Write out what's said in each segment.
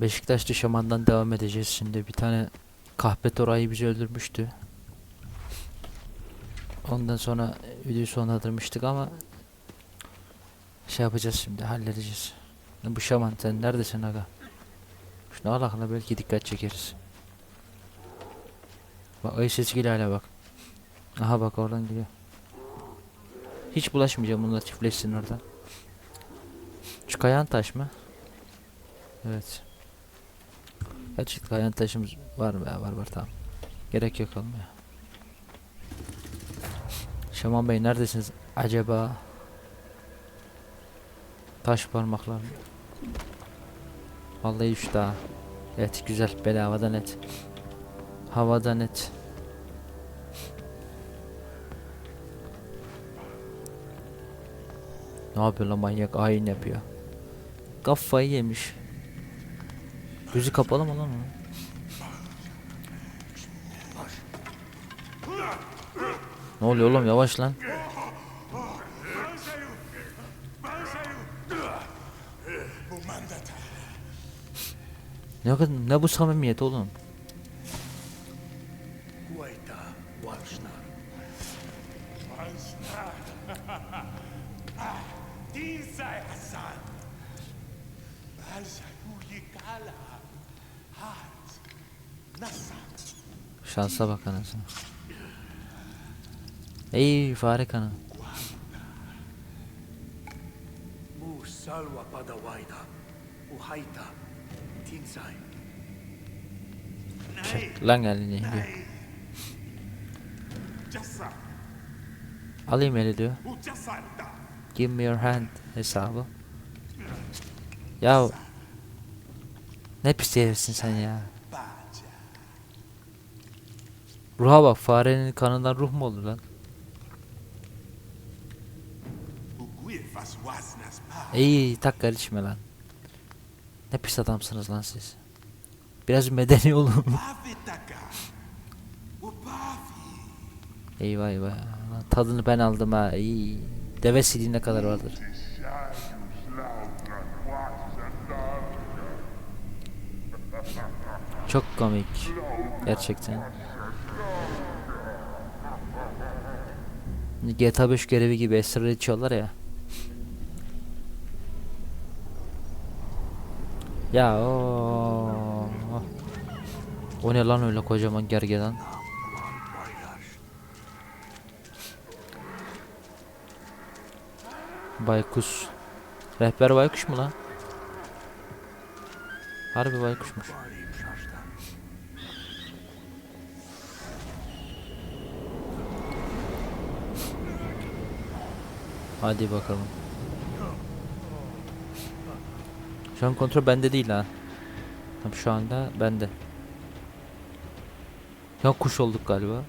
Beşiktaşlı şamandan devam edeceğiz şimdi. Bir tane kahpe torayı bizi öldürmüştü. Ondan sonra videoyu sonlandırmıştık ama şey yapacağız şimdi halledeceğiz. Bu şaman sen neredesin aga? Şunu al aklına belki dikkat çekeriz. Bak ayı sesi geliyor hala bak. Aha bak oradan geliyor. Hiç bulaşmayacağım bununla çiftleşsin oradan. Şu kayan taş mı? Evet. Gerçekten kayan taşımız var mı ya? Var var tamam. Gerek yok olmaya. Şaman Bey neredesiniz acaba? Taş parmaklar mı? Vallahi üç daha. Evet güzel bedavadan et. Havadan et. Ne yapıyor lan manyak ayin yapıyor. Kafayı yemiş. Gözü kapalı mı lan onun? Ne oluyor oğlum yavaş lan. Ne, ne bu samimiyet oğlum? Şansa bak anasını. Ey fare kanı. Mu Salwa Padawaida. Uhaita. Tinsai. Çek lan elini. Alayım eli diyor. Give me your hand hesabı. Ya ne pis herifsin sen ya. Ruha bak farenin kanından ruh mu olur lan? İyi tak karışma lan. Ne pis adamsınız lan siz. Biraz medeni olun. Eyvah eyvah. Tadını ben aldım ha. İyi. Deve siliği ne kadar vardır. Çok komik. Gerçekten. GTA 5 görevi gibi esrar içiyorlar ya. Ya o. O ne lan öyle kocaman gergedan? Baykuş. Rehber baykuş mu lan? Harbi baykuşmuş. Hadi bakalım. Şu an kontrol bende değil ha. Tam şu anda bende. Ya kuş olduk galiba.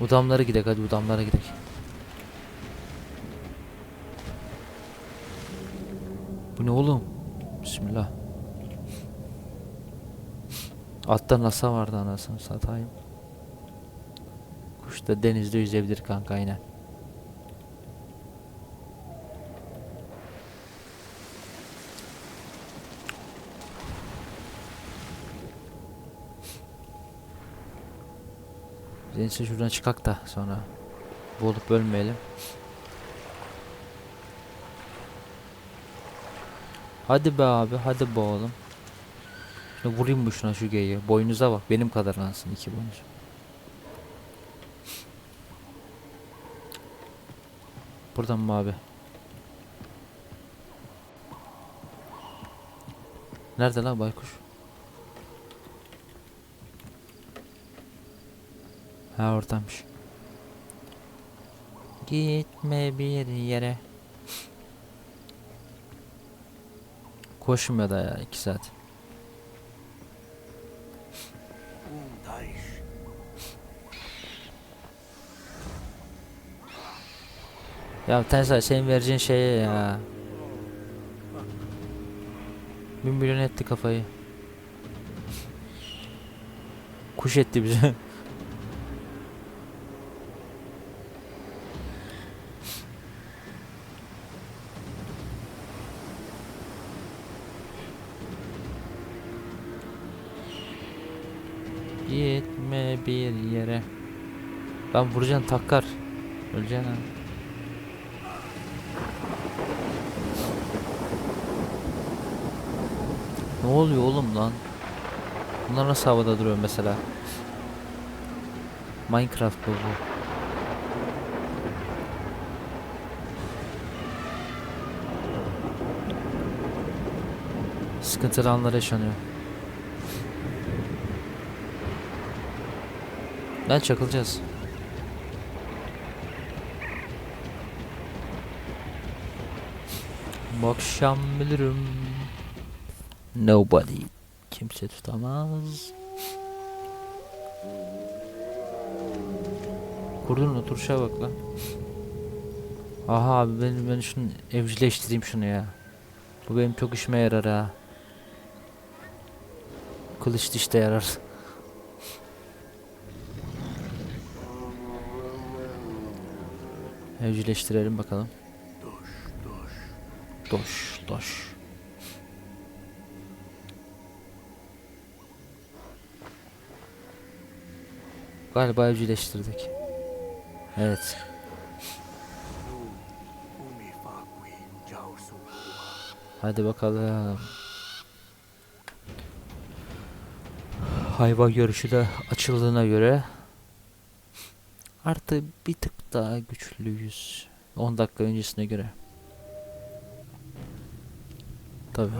Udamlara gidek hadi udamlara gidek. Bu ne oğlum? Bismillah. Altta NASA vardı anasını satayım. Kuş da denizde yüzebilir kanka aynen. Neyse şuradan çıkak da sonra boğulup ölmeyelim. Hadi be abi hadi be oğlum. Şuna vurayım bu şuna şu geyiği. Boynuza bak benim kadar lansın iki boynuz. Buradan mı abi? Nerede lan baykuş? Ha oradaymış. Gitme bir yere. Koşmuyor da ya iki saat. Ya Tesla senin vereceğin şeye ya. Bin milyon etti kafayı. Kuş etti bizi. Gitme bir yere. Ben vuracağım takkar. Öleceksin ha. Ne oluyor oğlum lan? Bunlar nasıl havada duruyor mesela? Minecraft bu. Sıkıntılı anlar yaşanıyor. Lan çakılacağız. Bu akşam bilirim. Nobody. Kimse tutamaz. Kurdun oturuşa bak lan. Aha abi ben, ben şunu evcilleştireyim şunu ya. Bu benim çok işime yarar ha. Kılıç dişte yarar. Evcilleştirelim bakalım. Duş, duş. Doş, doş. Galiba evcilleştirdik. Evet. Hadi bakalım. Hayvan görüşü de açıldığına göre artı bir tık daha güçlüyüz. 10 dakika öncesine göre. Tabii.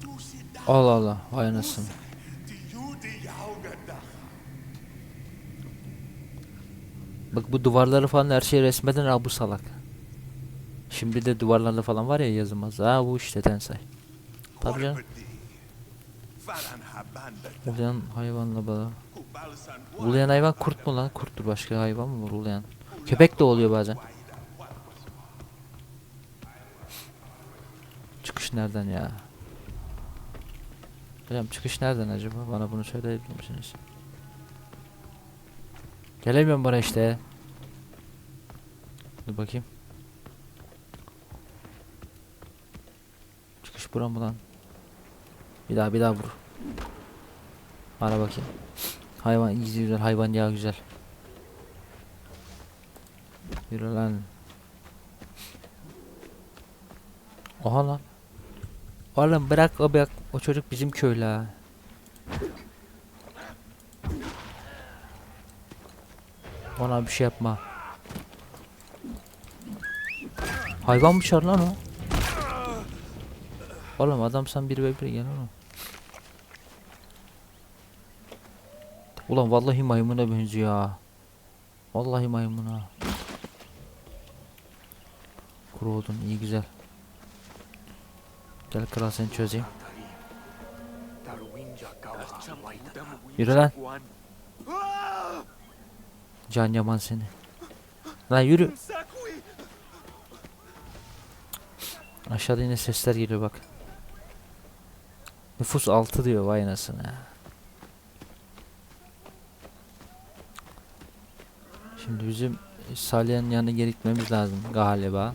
Tusida. Allah Allah. Vay anasını. Bak bu duvarları falan her şeyi resmeden ha bu salak. Şimdi de duvarlarda falan var ya yazılmaz. Ha bu işte Tensay. Tabii canım. Ulayan hayvanla bala. Ulayan hayvan kurt mu lan? Kurttur başka hayvan mı var ulayan? Köpek de oluyor bazen. Çıkış nereden ya? Hocam çıkış nereden acaba? Bana bunu söyleyebilir misiniz? Gelemiyorum bana işte. Dur bakayım. Çıkış buram mı lan? Bir daha bir daha vur. Bana bakayım. Hayvan iyi güzel hayvan ya güzel. Yürü lan. Oha lan. Oğlum bırak o bırak o çocuk bizim köylü ha. Ona bir şey yapma. Hayvan mı çağır lan o? Oğlum adam sen bir ve bir gel oğlum. Ulan vallahi maymuna benziyor. Vallahi maymuna. Kuru oldun iyi güzel. Gel kral seni çözeyim. Yürü lan. Can yaman seni. Lan yürü. Aşağıda yine sesler geliyor bak. Nüfus 6 diyor vay anasını. ya. Şimdi bizim Salih'in yanına geri gitmemiz lazım galiba.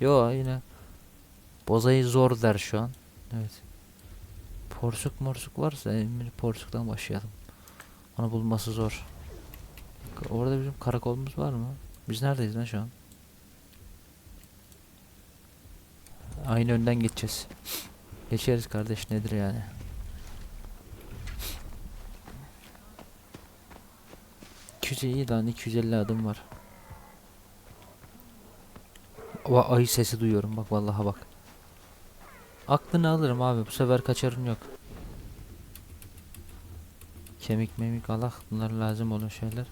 Yo yine Bozayı zor der şu an. Evet. Porsuk morsuk varsa emir porsuktan başlayalım. Onu bulması zor. Orada bizim karakolumuz var mı? Biz neredeyiz lan şu an? Aynı önden geçeceğiz. Geçeriz kardeş nedir yani? ...200 iyi lan 250 adım var. Ava ayı sesi duyuyorum bak vallahi bak. Aklını alırım abi bu sefer kaçarın yok. Kemik memik alak bunlar lazım olan şeyler.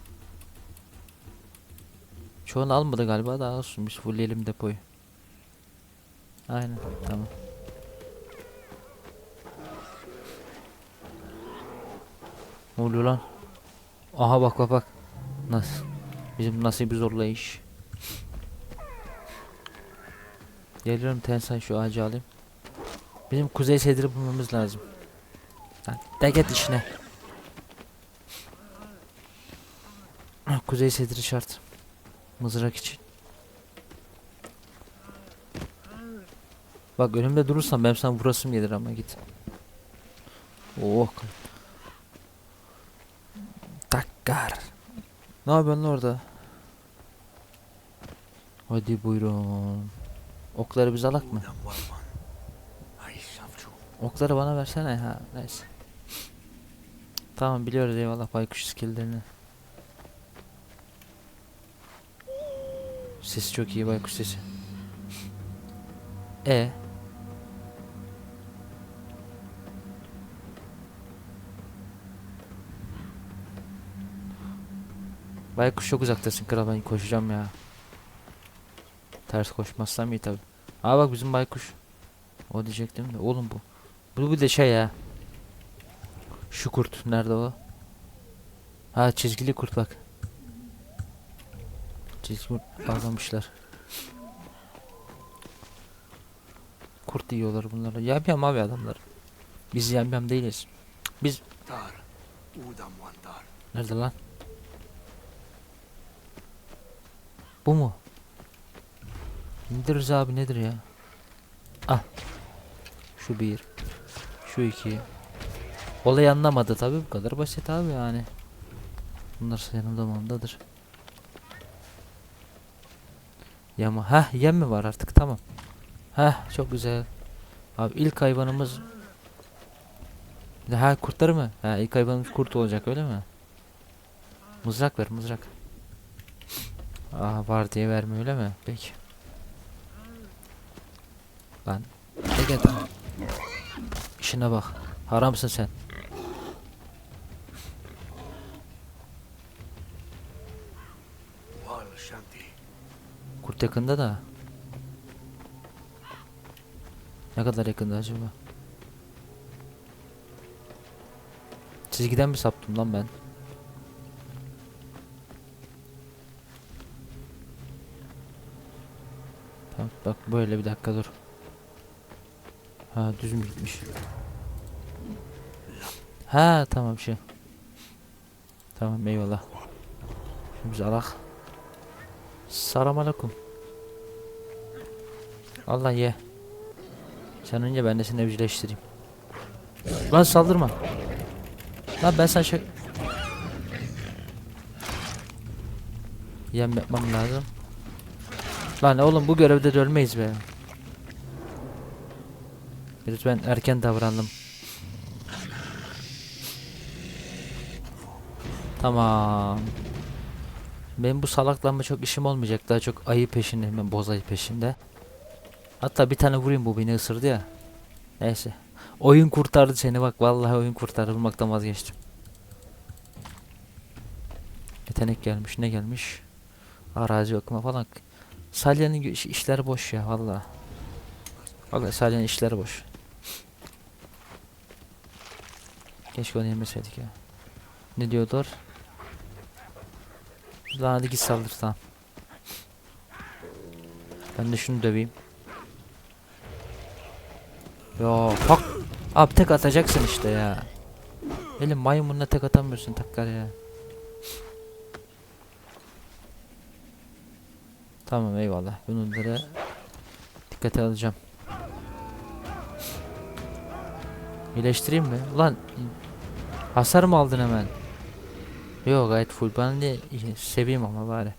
Çoğunu almadı galiba daha olsun biz fullleyelim depoyu. Aynen tamam. Ne oluyor lan? Aha bak bak bak. Nasıl? Bizim nasibi zorlayış. Geliyorum Tensay şu ağacı alayım. Bizim kuzey sedri bulmamız lazım. De git işine. Ah, Kuzey sedri şart. Mızrak için. Bak önümde durursan ben sana vurasım gelir ama git. Oh. Takkar. Ne yapıyorsun orada? Hadi buyurun. Okları biz alak mı? Okları bana versene ha neyse. Tamam biliyoruz eyvallah baykuş skilllerini. Sesi çok iyi baykuş sesi. E Baykuş çok uzaktasın kral ben koşacağım ya. Ters koşmazsam iyi tabi. Aa bak bizim baykuş. O diyecektim de oğlum bu. Bu bir de şey ya. Şu kurt nerede o? Ha çizgili kurt bak. Çizgi kurt bağlamışlar. Kurt yiyorlar bunları. Yamyam abi adamlar. Biz yamyam değiliz. Biz nerede lan? Bu mu? İndiririz abi nedir ya? Ah. Şu bir. Şu iki. Olay anlamadı tabi bu kadar basit abi yani. Bunlar yanımda mandadır. Yama. Heh yem mi var artık tamam. Heh çok güzel. Abi ilk hayvanımız Ha kurtları mı? Ha ilk hayvanımız kurt olacak öyle mi? Mızrak ver mızrak. Aa var diye verme öyle mi? Peki. Lan. Ne gel İşine bak. Haramsın sen. Kurt yakında da. Ne kadar yakında acaba? Çizgiden mi saptım lan ben? Tamam bak böyle bir dakika dur. Ha düz mü gitmiş? Ha tamam şey. Tamam eyvallah. Şimdi biz alak. Selam aleyküm. Allah ye. Sen önce ben de seni evcilleştireyim. Lan saldırma. Lan ben sana şey... Yem yapmam lazım. Lan oğlum bu görevde de ölmeyiz be. Lütfen erken davrandım. Tamam. Benim bu salaklanma çok işim olmayacak. Daha çok ayı peşinde, ben boz ayı peşinde. Hatta bir tane vurayım bu beni ısırdı ya. Neyse. Oyun kurtardı seni bak vallahi oyun kurtardı bulmaktan vazgeçtim. Yetenek gelmiş ne gelmiş? Arazi okuma falan. Salya'nın iş- işleri boş ya vallahi. Vallahi Salya'nın işleri boş. Keşke onu yemeseydik ya. Ne diyorlar? Lan hadi git saldır tamam. Ben de şunu döveyim. Ya bak. Abi tek atacaksın işte ya. Elim maymunla tek atamıyorsun takkar ya. Tamam eyvallah. Bunları dikkate alacağım. İyileştireyim mi? Ulan hasar mı aldın hemen? Yok gayet full. Ben de seveyim ama bari.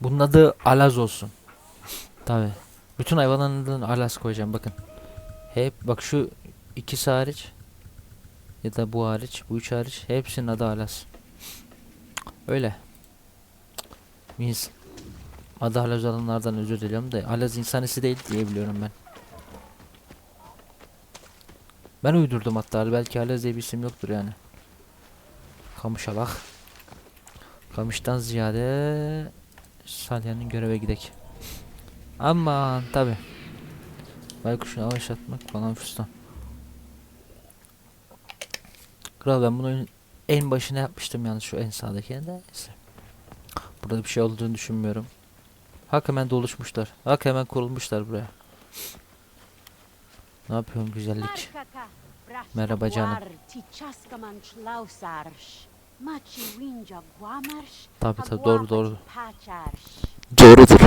Bunun adı Alaz olsun. Tabi. Bütün hayvanların Alaz koyacağım bakın. Hep bak şu ikisi hariç ya da bu hariç, bu üç hariç hepsinin adı Alaz. Öyle. Adı Alaz olanlardan özür diliyorum da Alaz insanisi değil diye biliyorum ben. Ben uydurdum hatta belki Alaz diye bir isim yoktur yani. Kamışalak. Kamıştan ziyade Salya'nın göreve gidek. Aman tabi. Baykuş'u yavaşlatmak falan fistan. Kral ben bunu en başına yapmıştım yalnız şu en sağdakine de. Neyse. Burada bir şey olduğunu düşünmüyorum. Hak hemen doluşmuşlar. Hak hemen kurulmuşlar buraya. Ne yapıyorsun güzellik? Merhaba canım. Tabii tabii doğru doğru. Doğrudur.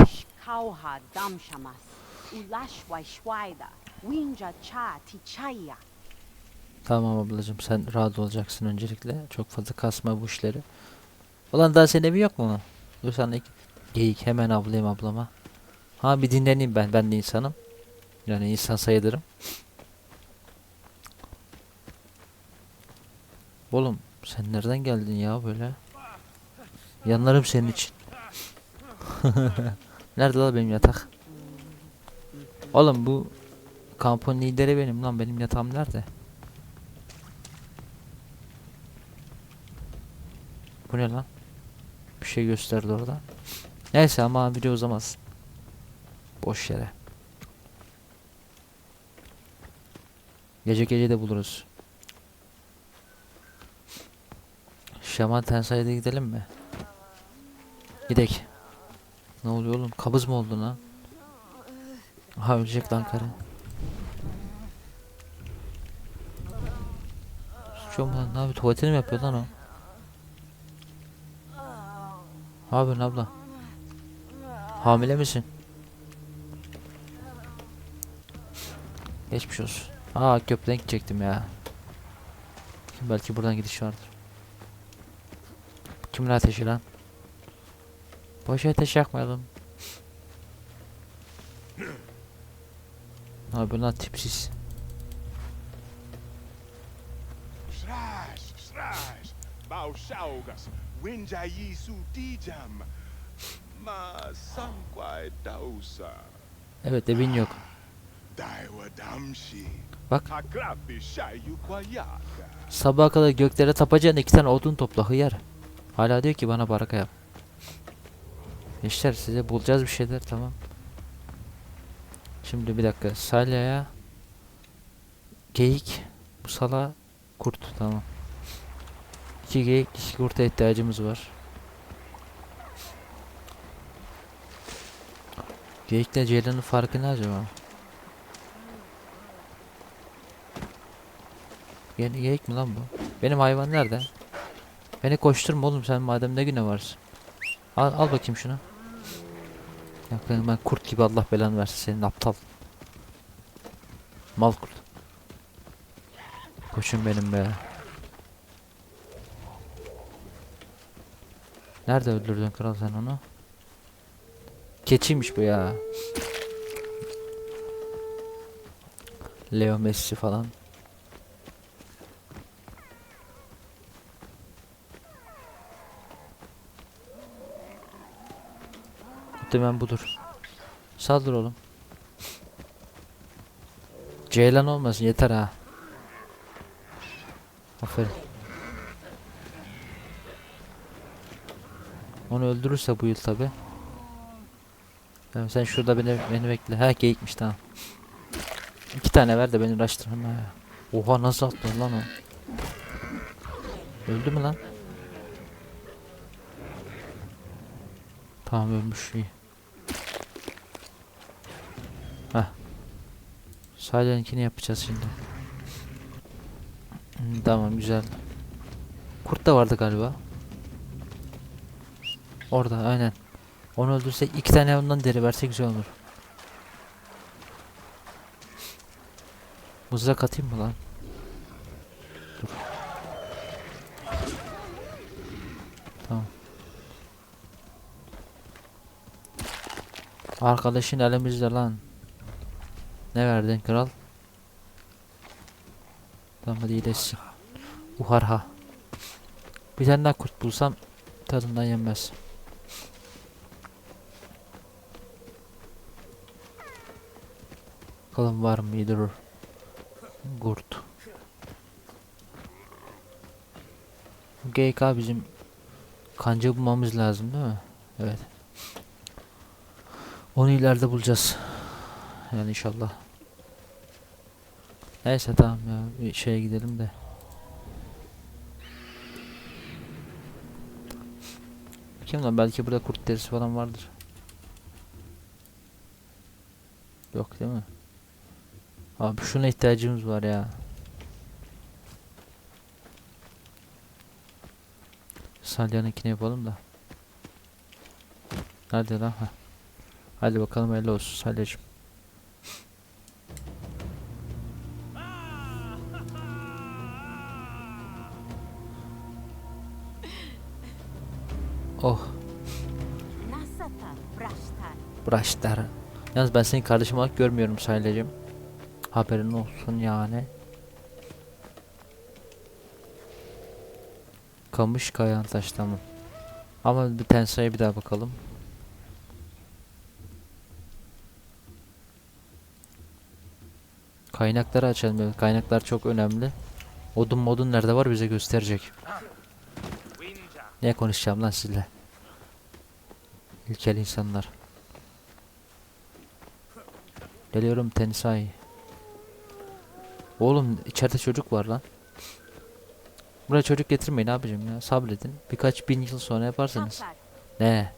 Tamam ablacığım sen rahat olacaksın öncelikle. Çok fazla kasma bu işleri. Ulan daha senin evi yok mu? Dur sana geyik hemen avlayayım ablama. Ha bir dinleneyim ben. Ben de insanım. Yani insan sayılırım. Oğlum sen nereden geldin ya böyle? Yanlarım senin için. Nerede lan benim yatak? Oğlum bu kampın lideri benim lan. Benim yatağım nerede? Bu ne lan? Bir şey gösterdi orada. Neyse ama video uzamaz. Boş yere. Gece gece de buluruz. Şaman Tensai'de gidelim mi? Gidek. Ne oluyor oğlum? Kabız mı oldu lan? Aha ölecek lan karı. Sıçıyor mu lan? Ne yapıyor? Tuvaletini mi yapıyor lan o? Ne abla? Hamile misin? Geçmiş olsun. Aa köprüden gidecektim ya. Belki buradan gidiş vardır. Kimin ateşi lan? Boş ateş yakmayalım. Yapıyorsun lan tipsiz? Srash, srash, Bauschaugas, Winjayi su dijam, ma sanquai dausa, Evet evin yok. Bak. Sabaha kadar göklere tapacağın iki tane odun topla hıyar. Hala diyor ki bana baraka yap. Gençler size bulacağız bir şeyler tamam. Şimdi bir dakika. Salya'ya geyik, bu sala kurt tamam. İki geyik, iki kurta ihtiyacımız var. Geyikle ceylanın farkı ne acaba? Yeni geyik mi lan bu? Benim hayvan nerede? Beni koşturma oğlum sen madem ne güne varsın. Al, al bakayım şunu. Ya ben, kurt gibi Allah belanı versin senin aptal. Mal kurt. Koçum benim be. Nerede öldürdün kral sen onu? Keçiymiş bu ya. Leo Messi falan. Muhtemelen budur. Saldır oğlum. Ceylan olmasın yeter ha. Aferin. Onu öldürürse bu yıl tabi. Tamam sen şurada beni beni bekle. Ha geyikmiş tamam. İki tane ver de beni uğraştırma ya. Oha nasıl attı lan o? Öldü mü lan? Tamam ölmüş iyi. Heh. Sadece yapacağız şimdi. Tamam güzel. Kurt da vardı galiba. Orada aynen. Onu öldürsek iki tane ondan deri versek güzel olur. Mızrak atayım mı lan? Dur. Tamam. Arkadaşın elimizde lan. Ne verdin kral? Tamam hadi iyileşsin. Uharha. Bir tane daha kurt bulsam tadından yenmez. Bakalım var mıdır? Kurt. GK bizim kanca bulmamız lazım değil mi? Evet. Onu ileride bulacağız. Yani inşallah. Neyse tamam ya bir şeye gidelim de. Kim lan belki burada kurt derisi falan vardır. Yok değil mi? Abi şuna ihtiyacımız var ya. Salya'nınkini yapalım da. Nerede lan? Heh. Hadi bakalım hayırlı olsun Salya'cığım. Oh. Braşlar. Yalnız ben seni kardeşim olarak görmüyorum Salya'cığım. Haberin olsun yani. Kamış kayan taş tamam. Ama bir pensaya bir daha bakalım. Kaynakları açalım. Kaynaklar çok önemli. Odun modun nerede var bize gösterecek. Ne konuşacağım lan sizle? İlkel insanlar. Geliyorum Tensai. Oğlum içeride çocuk var lan. Buraya çocuk getirmeyin abicim ya. Sabredin. Birkaç bin yıl sonra yaparsınız. Tappar. Ne?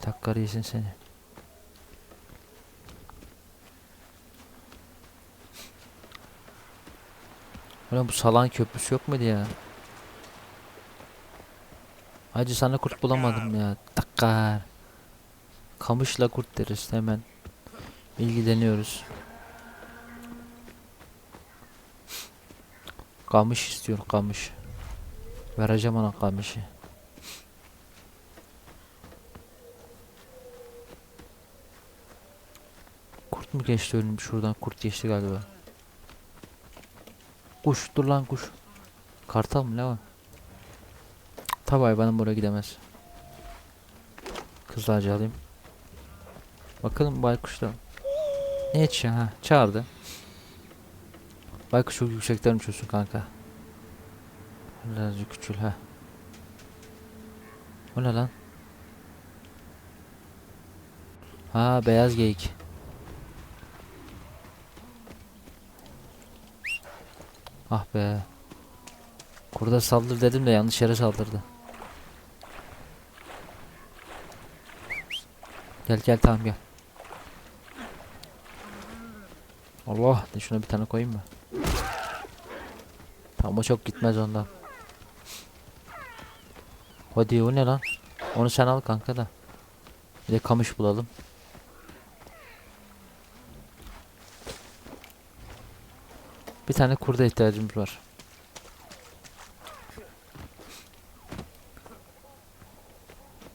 Takkar yesin seni. Ulan bu salan köprüsü yok muydu ya? Hacı sana kurt bulamadım ya. Takkar. Kamışla kurt deriz hemen. İlgileniyoruz. Kamış istiyor kamış. Vereceğim ona kamışı. Kurt mu geçti önüm şuradan kurt geçti galiba. Kuş dur lan kuş. Kartal mı var? Tabi hayvanım buraya gidemez. Kızlarca alayım. Bakalım baykuş da. Ne içiyor ha? Çağırdı. Baykuş çok yüksekten uçuyorsun kanka. Birazcık küçül ha. O ne lan? Ha beyaz geyik. Ah be. Kurda saldır dedim de yanlış yere saldırdı. Gel gel tamam gel. Allah de şuna bir tane koyayım mı? Tamam o çok gitmez ondan. Hadi o ne lan? Onu sen al kanka da. Bir de kamış bulalım. Bir tane kurda ihtiyacımız var.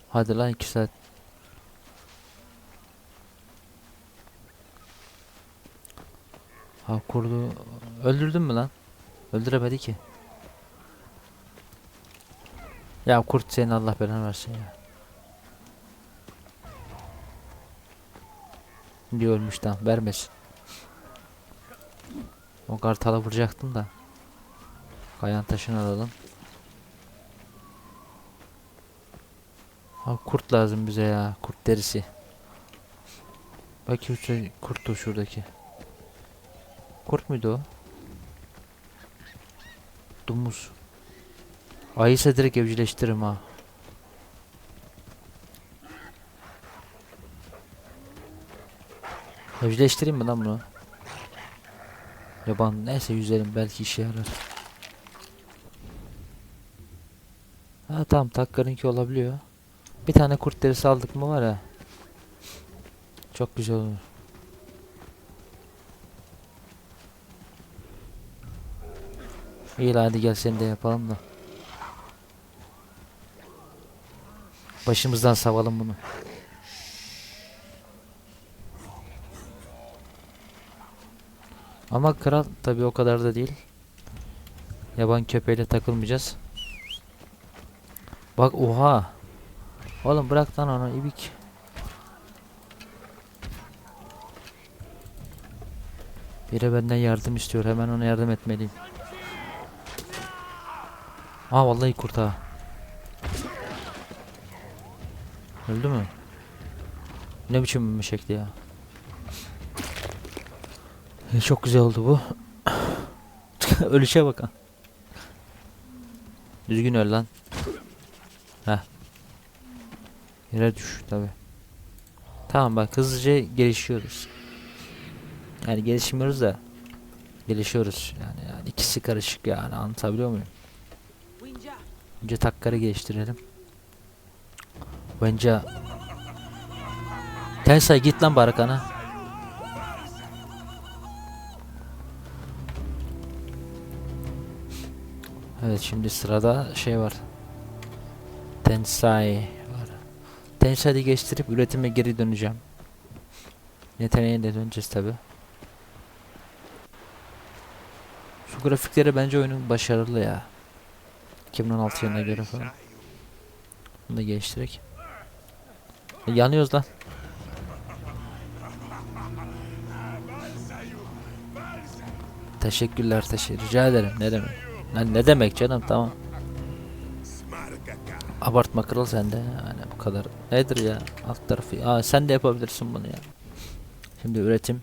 Hadi lan iki saat. Ha kurdu öldürdün mü lan? Öldüremedi ki. Ya kurt senin Allah belanı versin ya. Diye ölmüş tamam vermesin. O kartala vuracaktım da. Kayan taşını alalım. Ha kurt lazım bize ya. Kurt derisi. Bakayım şu kurtu şuradaki. Kurt muydu o? Domuz. Ayıysa direkt evcilleştiririm ha. Evcilleştireyim mi lan bunu? Yaban neyse yüzelim belki işe yarar. Ha tamam takkarınki olabiliyor. Bir tane kurt derisi aldık mı var ya. Çok güzel olur. İyi lan hadi gel seni de yapalım da. Başımızdan savalım bunu. Ama kral tabii o kadar da değil. Yaban köpeğiyle takılmayacağız. Bak oha. Oğlum bırak lan onu ibik. Biri benden yardım istiyor. Hemen ona yardım etmeliyim. Aa vallahi kurt ha. Öldü mü? Ne biçim bir şekli ya. E, Çok güzel oldu bu. Ölüşe bakan. Düzgün öl lan. Heh. Yere düş tabi. Tamam bak hızlıca gelişiyoruz. Yani gelişmiyoruz da gelişiyoruz yani, yani ikisi karışık yani anlatabiliyor muyum? Önce takkarı geliştirelim. Bence Tensay git lan barakana. Evet şimdi sırada şey var. Tensai var. Tensai'yi geçtirip üretime geri döneceğim. Yeteneğe de döneceğiz tabi. Şu grafikleri bence oyunun başarılı ya. 2016 yılına göre falan. Bunu da geliştirek. E, yanıyoruz lan. Teşekkürler teşekkür rica ederim ne demek. Lan ne demek canım tamam. Abartma kral sen de yani bu kadar. Nedir ya alt tarafı. Aa sen de yapabilirsin bunu ya. Şimdi üretim.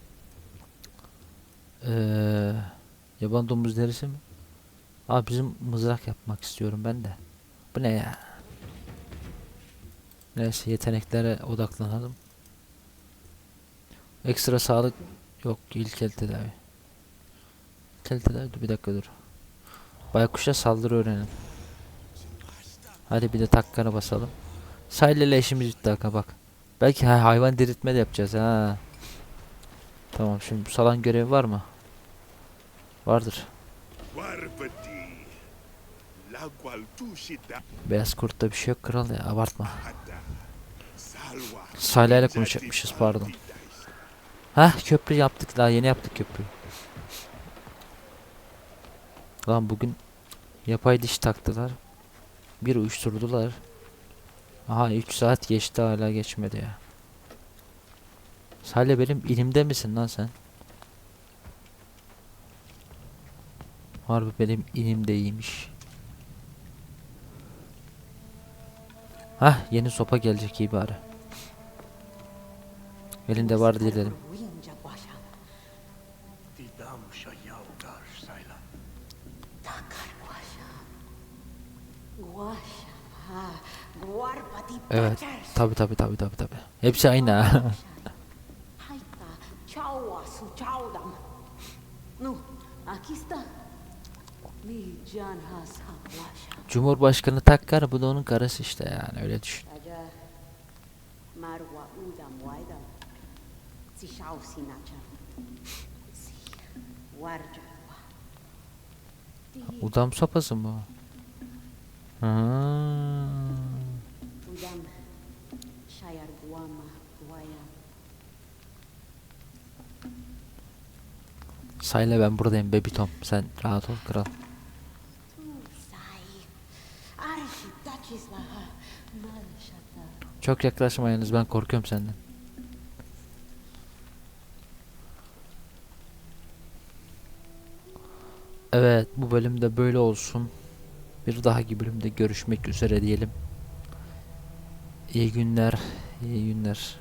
Ee, yaban domuz derisi mi? Aa bizim mızrak yapmak istiyorum ben de. Bu ne ya? Neyse yeteneklere odaklanalım. Ekstra sağlık yok ilk el tedavi. İlk el tedavi dur bir dakika dur. Baykuşa saldırı öğrenelim. Hadi bir de takkara basalım. Sahilleyle işimiz bitti Hakan bak. Belki ha- hayvan diriltme de yapacağız ha. Tamam şimdi salan görevi var mı? Vardır. Warpati. Beyaz kurtta bir şey yok kral ya abartma. Salwa. Saylayla konuşacakmışız pardon. Hah köprü yaptık daha yeni yaptık köprüyü. Lan bugün yapay diş taktılar. Bir uyuşturdular. Aha 3 saat geçti hala geçmedi ya. Salih benim ilimde misin lan sen? Harbi benim ilim Hah yeni sopa gelecek iyi bari. Elinde var. Ha. Guarpati Evet. Tabi tabi tabi tabi tabi. Hepsi aynı Cumhurbaşkanı Takkar bu da onun karısı işte yani öyle düşün. Udam sopası mı? Ha. Sayla ben buradayım baby Tom. Sen rahat ol kral. Çok yaklaşmayınız ben korkuyorum senden. Evet bu bölümde böyle olsun. Bir dahaki bölümde görüşmek üzere diyelim. İyi günler, iyi günler.